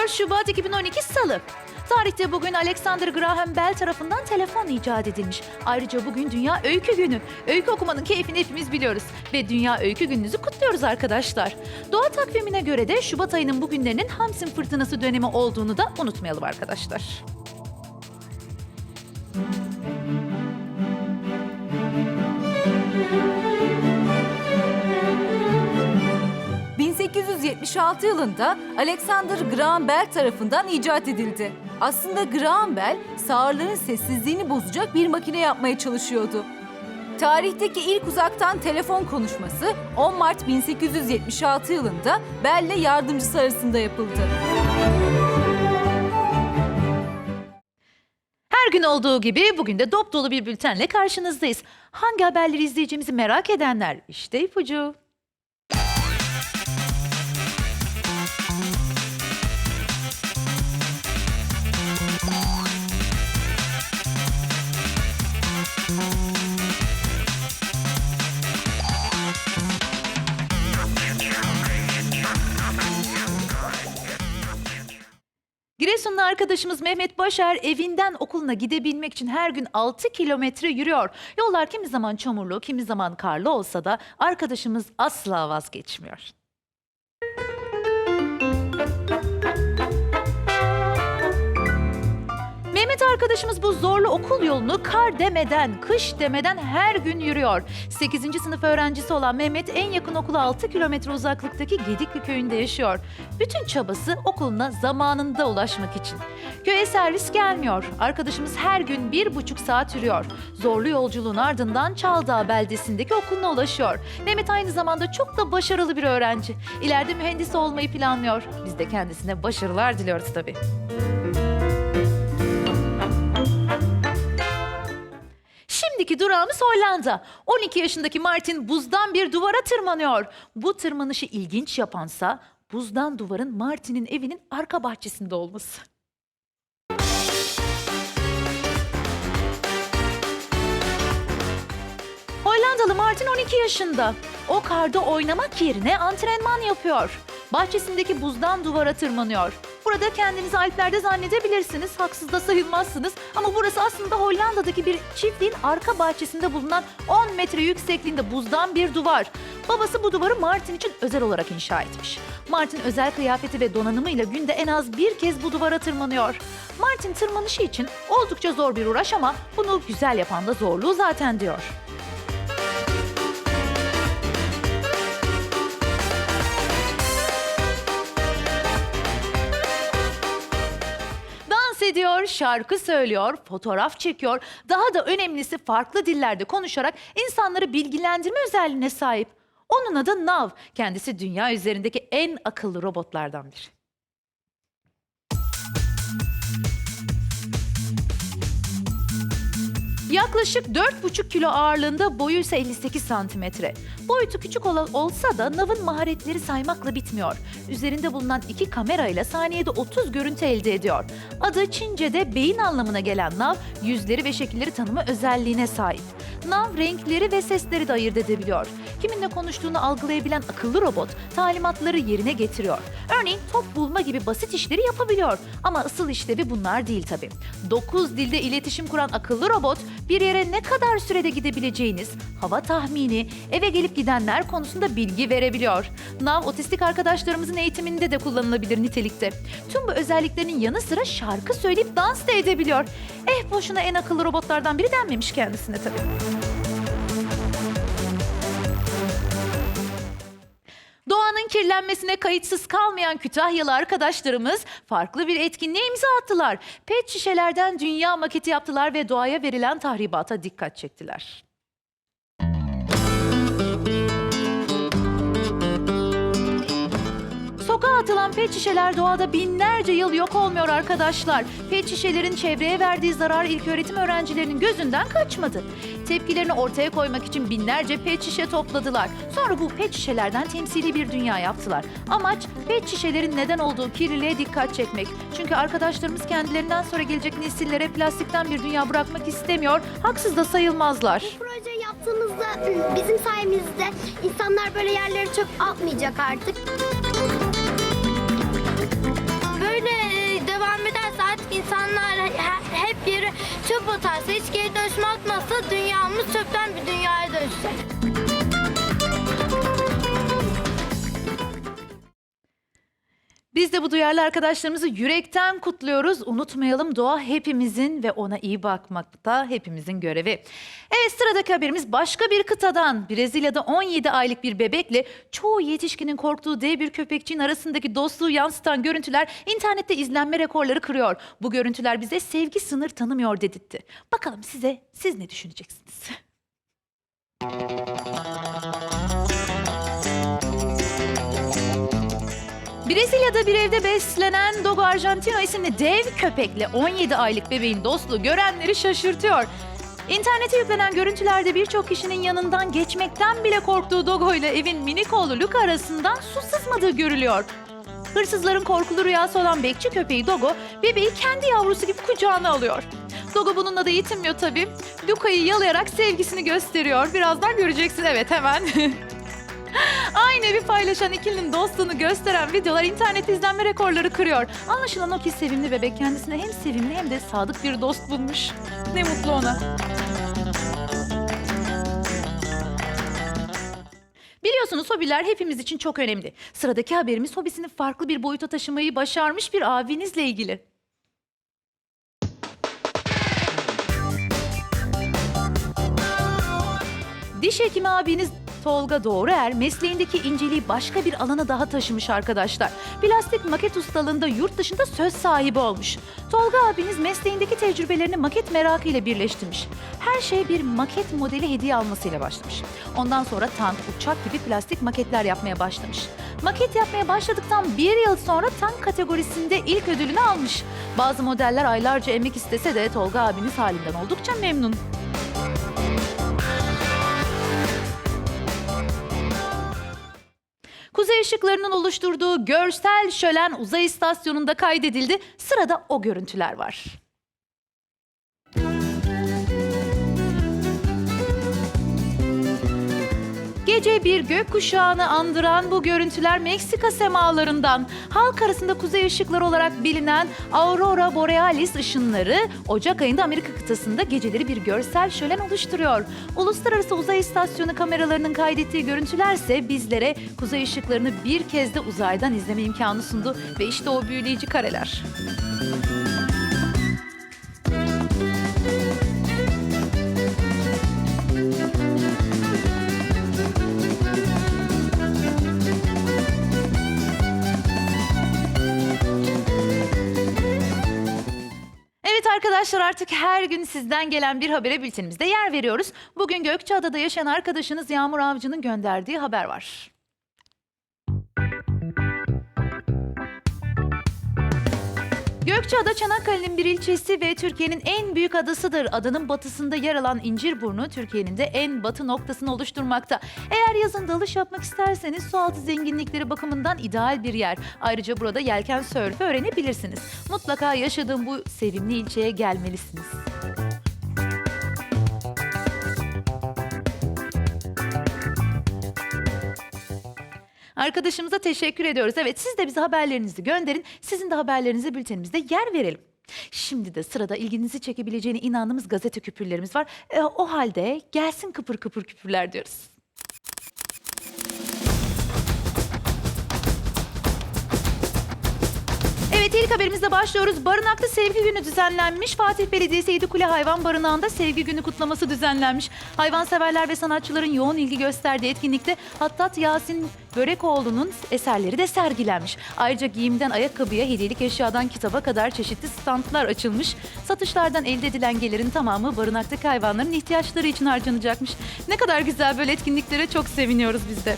14 Şubat 2012 Salı. Tarihte bugün Alexander Graham Bell tarafından telefon icat edilmiş. Ayrıca bugün Dünya Öykü Günü. Öykü okumanın keyfini hepimiz biliyoruz. Ve Dünya Öykü Gününüzü kutluyoruz arkadaşlar. Doğa takvimine göre de Şubat ayının bugünlerinin Hamsin fırtınası dönemi olduğunu da unutmayalım arkadaşlar. Hı. 1876 yılında Alexander Graham Bell tarafından icat edildi. Aslında Graham Bell sağırların sessizliğini bozacak bir makine yapmaya çalışıyordu. Tarihteki ilk uzaktan telefon konuşması 10 Mart 1876 yılında Bell ile yardımcısı arasında yapıldı. Her gün olduğu gibi bugün de dop dolu bir bültenle karşınızdayız. Hangi haberleri izleyeceğimizi merak edenler işte ipucu. Giresunlu arkadaşımız Mehmet Başar evinden okuluna gidebilmek için her gün 6 kilometre yürüyor. Yollar kimi zaman çamurlu, kimi zaman karlı olsa da arkadaşımız asla vazgeçmiyor. Mehmet arkadaşımız bu zorlu okul yolunu kar demeden, kış demeden her gün yürüyor. 8. sınıf öğrencisi olan Mehmet en yakın okula 6 kilometre uzaklıktaki Gedikli köyünde yaşıyor. Bütün çabası okuluna zamanında ulaşmak için. Köye servis gelmiyor. Arkadaşımız her gün bir buçuk saat yürüyor. Zorlu yolculuğun ardından Çaldağ beldesindeki okuluna ulaşıyor. Mehmet aynı zamanda çok da başarılı bir öğrenci. İleride mühendis olmayı planlıyor. Biz de kendisine başarılar diliyoruz tabii. Şimdiki durağımız Hollanda. 12 yaşındaki Martin buzdan bir duvara tırmanıyor. Bu tırmanışı ilginç yapansa buzdan duvarın Martin'in evinin arka bahçesinde olması. Hollandalı Martin 12 yaşında. O karda oynamak yerine antrenman yapıyor. Bahçesindeki buzdan duvara tırmanıyor. Burada kendinizi Alplerde zannedebilirsiniz, haksız da sayılmazsınız. Ama burası aslında Hollanda'daki bir çiftliğin arka bahçesinde bulunan 10 metre yüksekliğinde buzdan bir duvar. Babası bu duvarı Martin için özel olarak inşa etmiş. Martin özel kıyafeti ve donanımıyla günde en az bir kez bu duvara tırmanıyor. Martin tırmanışı için oldukça zor bir uğraş ama bunu güzel yapan da zorluğu zaten diyor. Şarkı söylüyor, fotoğraf çekiyor. Daha da önemlisi farklı dillerde konuşarak insanları bilgilendirme özelliğine sahip. Onun adı Nav. Kendisi dünya üzerindeki en akıllı robotlardan biri. Yaklaşık 4,5 kilo ağırlığında boyu ise 58 santimetre. Boyutu küçük ola- olsa da Nav'ın maharetleri saymakla bitmiyor. Üzerinde bulunan iki kamerayla saniyede 30 görüntü elde ediyor. Adı Çince'de beyin anlamına gelen Nav, yüzleri ve şekilleri tanıma özelliğine sahip. Nav renkleri ve sesleri de ayırt edebiliyor. Kiminle konuştuğunu algılayabilen akıllı robot talimatları yerine getiriyor. Örneğin top bulma gibi basit işleri yapabiliyor. Ama asıl işlevi bunlar değil tabii. 9 dilde iletişim kuran akıllı robot bir yere ne kadar sürede gidebileceğiniz, hava tahmini, eve gelip gidenler konusunda bilgi verebiliyor. Nav otistik arkadaşlarımızın eğitiminde de kullanılabilir nitelikte. Tüm bu özelliklerinin yanı sıra şarkı söyleyip dans da edebiliyor. Eh boşuna en akıllı robotlardan biri denmemiş kendisine tabii. Doğanın kirlenmesine kayıtsız kalmayan Kütahyalı arkadaşlarımız farklı bir etkinliğe imza attılar. Pet şişelerden dünya maketi yaptılar ve doğaya verilen tahribata dikkat çektiler. Atılan pet şişeler doğada binlerce yıl yok olmuyor arkadaşlar. Pet şişelerin çevreye verdiği zarar ilköğretim öğrencilerinin gözünden kaçmadı. Tepkilerini ortaya koymak için binlerce pet şişe topladılar. Sonra bu pet şişelerden temsili bir dünya yaptılar. Amaç pet şişelerin neden olduğu kirliliğe dikkat çekmek. Çünkü arkadaşlarımız kendilerinden sonra gelecek nesillere plastikten bir dünya bırakmak istemiyor. Haksız da sayılmazlar. proje yaptığımızda ım, bizim sayemizde insanlar böyle yerlere çöp atmayacak artık. Atarsa, hiç geri dönüşüm atmazsa dünyamız çöpten bir dünyaya dönüşecek. Biz de bu duyarlı arkadaşlarımızı yürekten kutluyoruz. Unutmayalım doğa hepimizin ve ona iyi bakmakta hepimizin görevi. Evet sıradaki haberimiz başka bir kıtadan. Brezilya'da 17 aylık bir bebekle çoğu yetişkinin korktuğu dev bir köpekçiğin arasındaki dostluğu yansıtan görüntüler internette izlenme rekorları kırıyor. Bu görüntüler bize sevgi sınır tanımıyor dedirtti. Bakalım size siz ne düşüneceksiniz? Brezilya'da bir evde beslenen Dogo Argentino isimli dev köpekle 17 aylık bebeğin dostluğu görenleri şaşırtıyor. İnternete yüklenen görüntülerde birçok kişinin yanından geçmekten bile korktuğu Dogo ile evin minik oğlu Luca arasından su sızmadığı görülüyor. Hırsızların korkulu rüyası olan bekçi köpeği Dogo, bebeği kendi yavrusu gibi kucağına alıyor. Dogo bununla da yetinmiyor tabii. Luca'yı yalayarak sevgisini gösteriyor. Birazdan göreceksin evet hemen. Aynı evi paylaşan ikilinin dostluğunu gösteren videolar internet izlenme rekorları kırıyor. Anlaşılan o ki sevimli bebek kendisine hem sevimli hem de sadık bir dost bulmuş. Ne mutlu ona. Biliyorsunuz hobiler hepimiz için çok önemli. Sıradaki haberimiz hobisini farklı bir boyuta taşımayı başarmış bir abinizle ilgili. Diş hekimi abiniz Tolga Doğruer mesleğindeki inceliği başka bir alana daha taşımış arkadaşlar. Plastik maket ustalığında yurt dışında söz sahibi olmuş. Tolga abiniz mesleğindeki tecrübelerini maket merakıyla birleştirmiş. Her şey bir maket modeli hediye almasıyla başlamış. Ondan sonra tank, uçak gibi plastik maketler yapmaya başlamış. Maket yapmaya başladıktan bir yıl sonra tank kategorisinde ilk ödülünü almış. Bazı modeller aylarca emek istese de Tolga abiniz halinden oldukça memnun. Kuzey ışıklarının oluşturduğu görsel şölen uzay istasyonunda kaydedildi. Sırada o görüntüler var. Gece bir gökkuşağını andıran bu görüntüler Meksika semalarından. Halk arasında kuzey ışıkları olarak bilinen Aurora Borealis ışınları Ocak ayında Amerika kıtasında geceleri bir görsel şölen oluşturuyor. Uluslararası Uzay İstasyonu kameralarının kaydettiği görüntülerse bizlere kuzey ışıklarını bir kez de uzaydan izleme imkanı sundu ve işte o büyüleyici kareler. Evet arkadaşlar artık her gün sizden gelen bir habere bültenimizde yer veriyoruz. Bugün Gökçeada'da yaşayan arkadaşınız Yağmur Avcı'nın gönderdiği haber var. Gökçeada Çanakkale'nin bir ilçesi ve Türkiye'nin en büyük adasıdır. Adanın batısında yer alan İncirburnu Türkiye'nin de en batı noktasını oluşturmakta. Eğer yazın dalış yapmak isterseniz sualtı zenginlikleri bakımından ideal bir yer. Ayrıca burada yelken sörfü öğrenebilirsiniz. Mutlaka yaşadığım bu sevimli ilçeye gelmelisiniz. Arkadaşımıza teşekkür ediyoruz. Evet siz de bize haberlerinizi gönderin. Sizin de haberlerinizi bültenimizde yer verelim. Şimdi de sırada ilginizi çekebileceğine inandığımız gazete küpürlerimiz var. E, o halde gelsin kıpır kıpır küpürler diyoruz. Evet ilk haberimizle başlıyoruz. Barınakta Sevgi Günü düzenlenmiş. Fatih Belediyesi Yedikule Hayvan Barınağı'nda Sevgi Günü kutlaması düzenlenmiş. Hayvanseverler ve sanatçıların yoğun ilgi gösterdiği etkinlikte Hattat Yasin Börekoğlu'nun eserleri de sergilenmiş. Ayrıca giyimden ayakkabıya, hediyelik eşyadan kitaba kadar çeşitli standlar açılmış. Satışlardan elde edilen gelirin tamamı barınaktaki hayvanların ihtiyaçları için harcanacakmış. Ne kadar güzel böyle etkinliklere çok seviniyoruz biz de.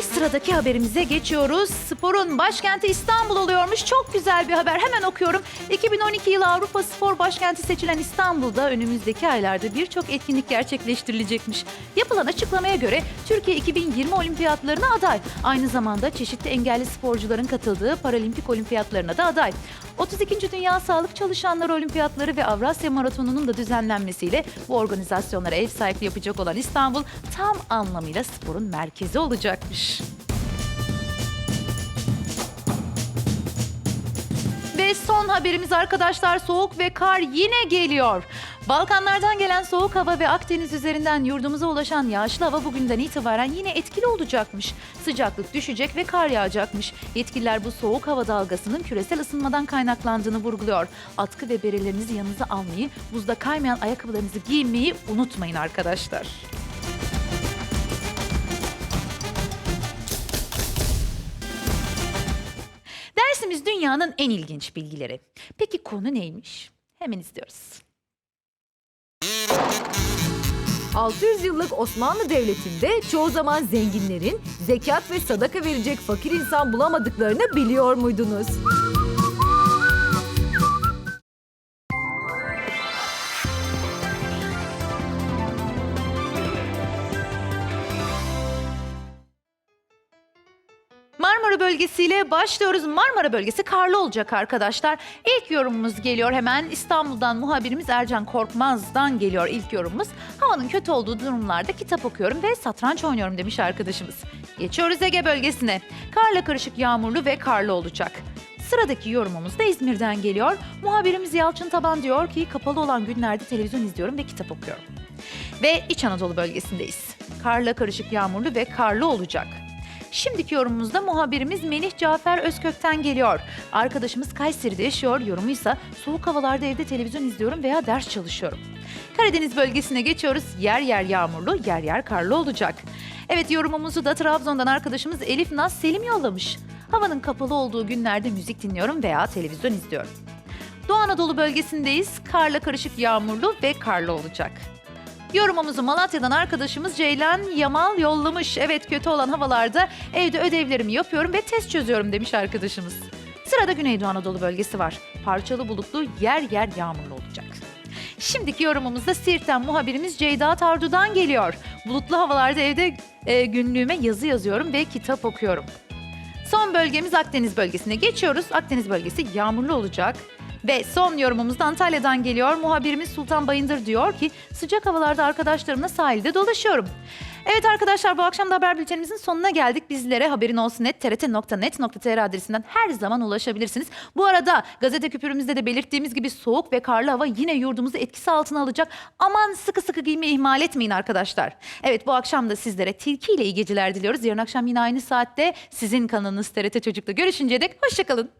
this sıradaki haberimize geçiyoruz. Sporun başkenti İstanbul oluyormuş. Çok güzel bir haber. Hemen okuyorum. 2012 yılı Avrupa Spor Başkenti seçilen İstanbul'da önümüzdeki aylarda birçok etkinlik gerçekleştirilecekmiş. Yapılan açıklamaya göre Türkiye 2020 olimpiyatlarına aday. Aynı zamanda çeşitli engelli sporcuların katıldığı paralimpik olimpiyatlarına da aday. 32. Dünya Sağlık Çalışanları Olimpiyatları ve Avrasya Maratonu'nun da düzenlenmesiyle bu organizasyonlara ev sahipliği yapacak olan İstanbul tam anlamıyla sporun merkezi olacakmış. Son haberimiz arkadaşlar soğuk ve kar yine geliyor. Balkanlardan gelen soğuk hava ve Akdeniz üzerinden yurdumuza ulaşan yağışlı hava bugünden itibaren yine etkili olacakmış. Sıcaklık düşecek ve kar yağacakmış. Yetkililer bu soğuk hava dalgasının küresel ısınmadan kaynaklandığını vurguluyor. Atkı ve berelerinizi yanınıza almayı, buzda kaymayan ayakkabılarınızı giymeyi unutmayın arkadaşlar. Dersimiz dünyanın en ilginç bilgileri. Peki konu neymiş? Hemen izliyoruz. 600 yıllık Osmanlı Devleti'nde çoğu zaman zenginlerin zekat ve sadaka verecek fakir insan bulamadıklarını biliyor muydunuz? Bölgesiyle başlıyoruz. Marmara bölgesi karlı olacak arkadaşlar. İlk yorumumuz geliyor hemen İstanbul'dan muhabirimiz Ercan Korkmaz'dan geliyor ilk yorumumuz. Havanın kötü olduğu durumlarda kitap okuyorum ve satranç oynuyorum demiş arkadaşımız. Geçiyoruz Ege bölgesine. Karla karışık yağmurlu ve karlı olacak. Sıradaki yorumumuz da İzmir'den geliyor. Muhabirimiz Yalçın Taban diyor ki kapalı olan günlerde televizyon izliyorum ve kitap okuyorum. Ve İç Anadolu bölgesindeyiz. Karla karışık yağmurlu ve karlı olacak. Şimdiki yorumumuzda muhabirimiz Melih Cafer Özkök'ten geliyor. Arkadaşımız Kayseri'de yaşıyor, yorumuysa soğuk havalarda evde televizyon izliyorum veya ders çalışıyorum. Karadeniz bölgesine geçiyoruz. Yer yer yağmurlu, yer yer karlı olacak. Evet yorumumuzu da Trabzon'dan arkadaşımız Elif Naz Selim yollamış. Havanın kapalı olduğu günlerde müzik dinliyorum veya televizyon izliyorum. Doğu Anadolu bölgesindeyiz. Karla karışık yağmurlu ve karlı olacak. Yorumumuzu Malatya'dan arkadaşımız Ceylan Yamal yollamış. Evet kötü olan havalarda evde ödevlerimi yapıyorum ve test çözüyorum demiş arkadaşımız. Sırada Güneydoğu Anadolu bölgesi var. Parçalı bulutlu yer yer yağmurlu olacak. Şimdiki yorumumuzda Siirt'ten muhabirimiz Ceyda Tardu'dan geliyor. Bulutlu havalarda evde e, günlüğüme yazı yazıyorum ve kitap okuyorum. Son bölgemiz Akdeniz bölgesine geçiyoruz. Akdeniz bölgesi yağmurlu olacak. Ve son yorumumuz da Antalya'dan geliyor. Muhabirimiz Sultan Bayındır diyor ki sıcak havalarda arkadaşlarımla sahilde dolaşıyorum. Evet arkadaşlar bu akşam da haber bültenimizin sonuna geldik. Bizlere haberin olsun net trt.net.tr adresinden her zaman ulaşabilirsiniz. Bu arada gazete küpürümüzde de belirttiğimiz gibi soğuk ve karlı hava yine yurdumuzu etkisi altına alacak. Aman sıkı sıkı giymeyi ihmal etmeyin arkadaşlar. Evet bu akşam da sizlere tilki ile iyi geceler diliyoruz. Yarın akşam yine aynı saatte sizin kanalınız TRT Çocuk'ta görüşünceye dek hoşçakalın.